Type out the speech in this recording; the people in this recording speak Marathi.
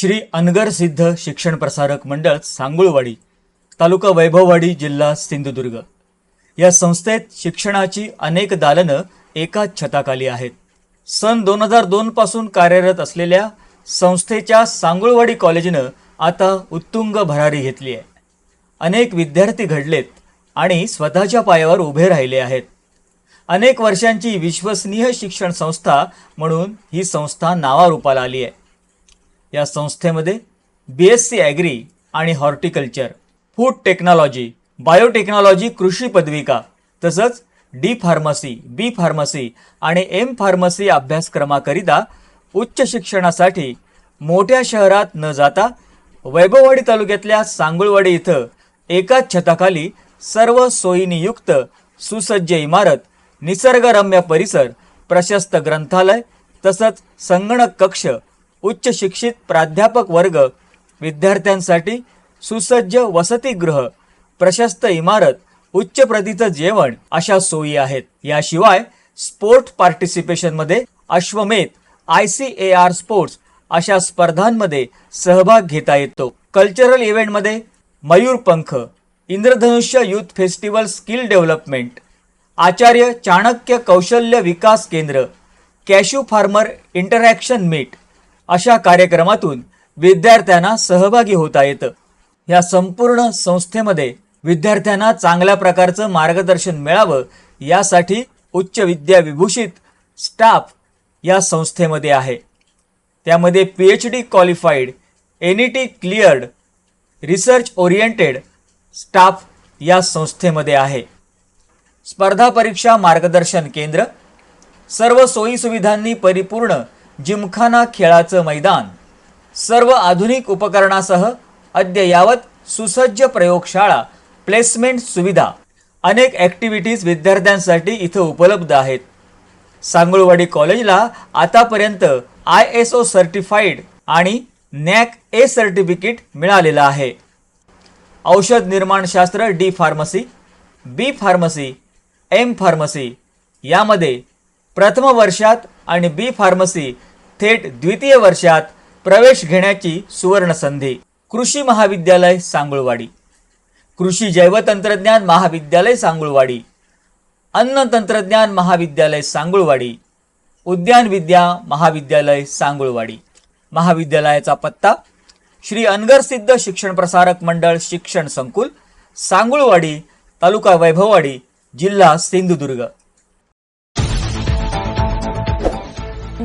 श्री अनगर सिद्ध शिक्षण प्रसारक मंडळ सांगुळवाडी तालुका वैभववाडी जिल्हा सिंधुदुर्ग. या संस्थेत शिक्षणाची अनेक दालनं एकाच छताखाली आहेत. सन दोन हजार दोनपासून कार्यरत असलेल्या संस्थेच्या सांगुळवाडी कॉलेजनं आता उत्तुंग भरारी घेतली आहे. अनेक विद्यार्थी घडलेत आणि स्वतःच्या पायावर उभे राहिले आहेत. अनेक वर्षांची विश्वसनीय शिक्षण संस्था म्हणून ही संस्था नावारूपाला आली आहे. या संस्थेमध्ये बी एस सी ॲग्री आणि हॉर्टिकल्चर फूड टेक्नॉलॉजी बायोटेक्नॉलॉजी कृषी पदविका तसंच डी फार्मसी बी फार्मसी आणि एम फार्मसी अभ्यासक्रमाकरिता उच्च शिक्षणासाठी मोठ्या शहरात न जाता वैभववाडी तालुक्यातल्या सांगुळवाडी इथं एकाच छताखाली सर्व सोयीनियुक्त सुसज्ज इमारत निसर्गरम्य परिसर प्रशस्त ग्रंथालय तसंच संगणक कक्ष उच्च शिक्षित प्राध्यापक वर्ग विद्यार्थ्यांसाठी सुसज्ज वसतिगृह प्रशस्त इमारत उच्च प्रतीचं जेवण अशा सोयी आहेत. याशिवाय sport पार्टिसिपेशनमध्ये Ashwamedh I C A R sports अशा स्पर्धांमध्ये सहभाग घेता येतो. कल्चरल इव्हेंटमध्ये Mayur Pankh Indradhanush youth festival skill development Acharya Chanakya Kaushalya Vikas Kendra cashew farmer interaction meet अशा कार्यक्रमातून विद्यार्थ्यांना सहभागी होता येतं. या संपूर्ण संस्थेमध्ये विद्यार्थ्यांना चांगल्या प्रकारचं मार्गदर्शन मिळावं यासाठी उच्च विद्याविभूषित स्टाफ या संस्थेमध्ये आहे. त्यामध्ये P H D qualified N E T cleared research oriented staff या संस्थेमध्ये आहे. स्पर्धा परीक्षा मार्गदर्शन केंद्र सर्व सोयीसुविधांनी परिपूर्ण जिमखाना खेळाचं मैदान. सर्व आधुनिक उपकरणासह अद्ययावत सुसज्ज प्रयोगशाळा प्लेसमेंट सुविधा अनेक ॲक्टिव्हिटीज विद्यार्थ्यांसाठी इथं उपलब्ध आहेत. सांगुळवाडी कॉलेजला आतापर्यंत आय एस ओ सर्टिफाईड आणि नॅक ए सर्टिफिकेट मिळालेलं आहे. औषध निर्माणशास्त्र D pharmacy B pharmacy M pharmacy यामध्ये प्रथम वर्षात आणि बी फार्मसी थेट द्वितीय वर्षात प्रवेश घेण्याची सुवर्ण संधी कृषी महाविद्यालय सांगुळवाडी. कृषी जैवतंत्रज्ञान महाविद्यालय सांगुळवाडी. अन्न तंत्रज्ञान महाविद्यालय सांगुळवाडी. उद्यान विद्या महाविद्यालय सांगुळवाडी. महाविद्यालयाचा पत्ता श्री अनगर सिद्ध शिक्षण प्रसारक मंडळ शिक्षण संकुल सांगुळवाडी तालुका वैभववाडी जिल्हा सिंधुदुर्ग.